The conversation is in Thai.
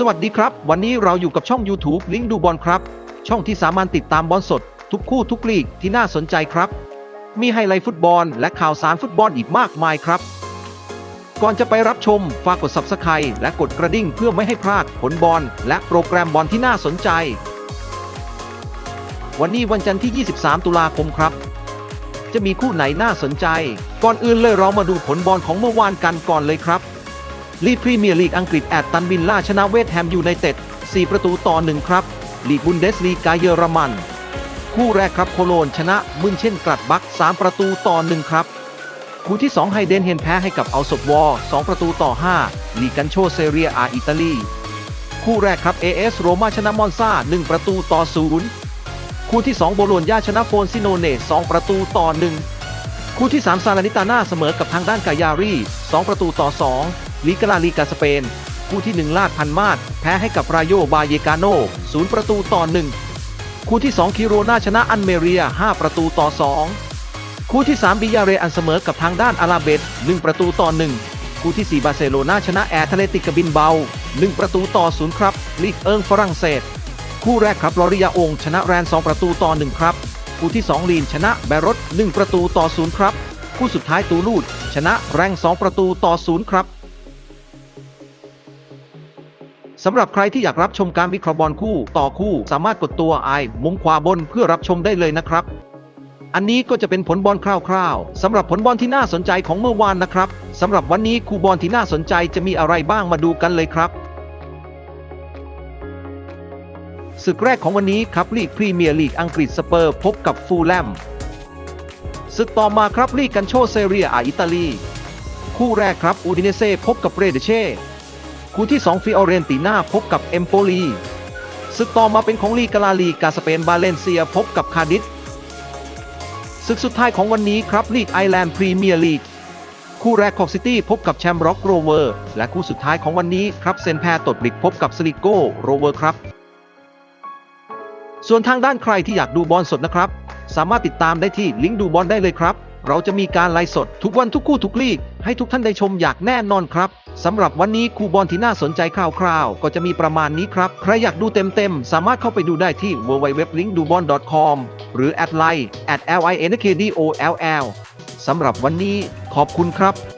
สวัสดีครับ วันนี้เราอยู่กับช่อง YouTube ลิงก์ดูบอลครับ ช่องที่สามารถติดตามบอลสด ทุกคู่ทุกลีกที่น่าสนใจครับ มีไฮไลท์ฟุตบอล และข่าวสารฟุตบอลอีกมากมายครับ ก่อนจะไปรับชมฝากกด Subscribe และกดกระดิ่งเพื่อไม่ให้พลาดผลบอลและโปรแกรมบอลที่น่าสนใจ วันนี้วันจันทร์ที่ 23 ตุลาคมครับ จะมีคู่ไหนน่าสนใจ ก่อนอื่นเลยเรามาดูผลบอลของเมื่อวานกันก่อนเลยครับ ลีกพรีเมียร์ลีกอังกฤษแอตตันบินล่าชนะเวสต์แฮมยูไนเต็ด 4 ประตูต่อ 1 ครับ ลีกบุนเดสลีกาเยอรมัน คู่แรกครับโคโลนชนะมุนเช่นกลัดบัก 3 ประตูต่อ 1 ครับ คู่ที่ 2 ไฮเดนเฮนแพ้ให้กับอัลสบวอร์2ประตูต่อ 5 ลีกันโชเซเรียอาอิตาลี คู่แรกครับ AS โรมาชนะมอนซา1 ประตูต่อ 0 คู่ที่ 2 โบโลญญาชนะโฟนซิโนเน2ประตูต่อ 1 คู่ที่ 3 ซาลานิตาน่าเสมอกับทางด้านกายารี 2 ประตูต่อ 2 ลีกาลาลีกาสเปน คู่ที่ 1 ลาดพันมาดแพ้ให้กับรายโยบาเยกาโน0ประตูต่อ1คู่ที่ 2 คิโรนาชนะอันเมเรีย 5 ประตูต่อ 2 คู่ที่ 3 บิยาเรอันเสมอกับทางด้านอาราเบต1ประตูต่อ 1 คู่ที่ 4 บาร์เซโลนาชนะแอร์ทะเลติกกบบินเบา 1 ประตูต่อ 0 ครับลีกเอิงฝรั่งเศส คู่แรกครับลอริยาองชนะแรน 2 ประตูต่อ 1 ครับ คู่ที่ 2 ลีนชนะแบรถ1ประตูต่อ 0 ครับ คู่สุดท้ายตูลูดชนะแรง 2 ประตูต่อ 0 ครับ สำหรับใครที่อยากรับชมการวิเคราะห์บอลคู่ต่อคู่ สามารถกดตัวไอมุมขวาบนเพื่อรับชมได้เลยนะครับ อันนี้ก็จะเป็นผลบอลคร่าวๆสำหรับผลบอลที่น่าสนใจของเมื่อวานนะครับสำหรับวันนี้คู่บอลที่น่าสนใจจะมีอะไรบ้างมาดูกันเลยครับศึกแรกของวันนี้ครับลีกพรีเมียร์ลีกอังกฤษสเปอร์พบกับฟูลแลมศึกต่อมาครับลีกกันโชเซเรียอาอิตาลี คู่แรกครับอูดิเนเซ่พบกับเรเดเช่ คู่ที่ 2 ฟิออเรนติน่าพบกับเอมโปลีศึกต่อมาเป็นของลีกาลาลีกาสเปนบาเลนเซียพบกับคาร์ดิฟศึกสุดท้ายของวันนี้ครับลีกไอแลนด์พรีเมียร์ลีกคู่แรกของซิตี้พบกับแชมป์ร็อกโรเวอร์และคู่สุดท้ายของวันนี้ครับเซนแพรตดบลิกพบกับสลิโก้โรเวอร์ครับ ส่วนทางด้านใครที่อยากดูบอลสดนะครับ สามารถติดตามได้ที่ลิงก์ดูบอลได้เลยครับ เราจะมีการไลฟ์สดทุกวันทุกคู่ทุกลีก ให้ทุกท่านได้ชมอย่างแน่นอนครับสำหรับวันนี้คู่บอลที่น่าสนใจคร่าวๆ ก็จะมีประมาณนี้ครับ ใครอยากดูเต็มๆ สามารถเข้าไปดูได้ที่ www.linkdubon.com หรือ at line at linkdoll สำหรับวันนี้ขอบคุณครับ